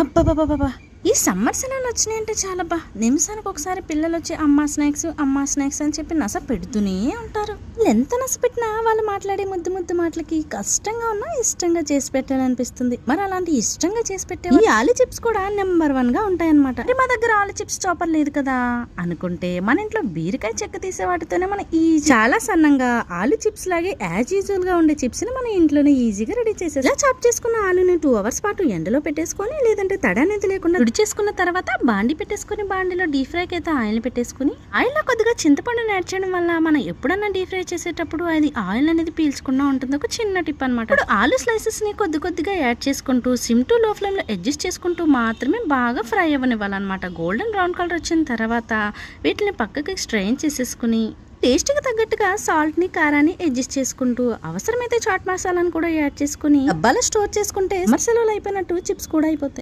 啊不不不不不。ఈ summer సెలవులు వచ్చినాయంటే చాలా బా నిమిషానికి ఒకసారి పిల్లలు వచ్చి అమ్మా స్నాక్స్ అమ్మా స్నాక్స్ అని చెప్పి నస పెడుతూనే ఉంటారు. వాళ్ళు ఎంత నస పెట్టినా వాళ్ళు మాట్లాడే ముద్దు ముద్దు మాటలకి కష్టంగా ఉన్నా ఇష్టంగా చేసి పెట్టాలనిపిస్తుంది. మరి అలాంటి ఇష్టంగా చేసి పెట్టే ఈ ఆలు చిప్స్ కూడా నెంబర్ వన్గా ఉంటాయన్నమాట. మా దగ్గర ఆలు చిప్స్ చాపర్ లేదు కదా అనుకుంటే మన ఇంట్లో బీరకాయ చెక్క తీసే వాటితోనే మన ఈ చాలా సన్నంగా ఆలు చిప్స్ లాగే యాజ్ యూజువల్గా ఉండే చిప్స్ని మన ఇంట్లోనే ఈజీగా రెడీ చేసేసి ఇలా చాప్ చేసుకున్న ఆలుని టూ అవర్స్ పాటు ఎండలో పెట్టేసుకొని లేదంటే తడి అనేది లేకుండా పొడి చేసుకున్న తర్వాత బాండి పెట్టేసుకుని బాండిలో డీప్ ఫ్రైకి అయితే ఆయిల్ పెట్టేసుకుని ఆయిల్లో కొద్దిగా చింతపండుని యాడ్ చేయడం వల్ల మనం ఎప్పుడన్నా డీప్ ఫ్రై చేసేటప్పుడు అది ఆయిల్ అనేది పీల్చకుండా ఉంటుంది. ఒక చిన్న టిప్ అనమాట ఆలు స్లైసెస్ని కొద్ది కొద్దిగా యాడ్ చేసుకుంటూ సిమ్ టు లో ఫ్లేమ్లో అడ్జస్ట్ చేసుకుంటూ మాత్రమే బాగా ఫ్రై అవ్వనివ్వాలన్నమాట. గోల్డెన్ బ్రౌన్ కలర్ వచ్చిన తర్వాత వీటిని పక్కకి స్ట్రెయిన్ చేసేసుకుని టేస్ట్కి తగ్గట్టుగా సాల్ట్ని కారాన్ని అడ్జస్ట్ చేసుకుంటూ అవసరమైతే చాట్ మసాలాను కూడా యాడ్ చేసుకుని డబ్బాలో స్టోర్ చేసుకుంటే మసాలాలు అయిపోయినట్టు చిప్స్ కూడా అయిపోతాయి.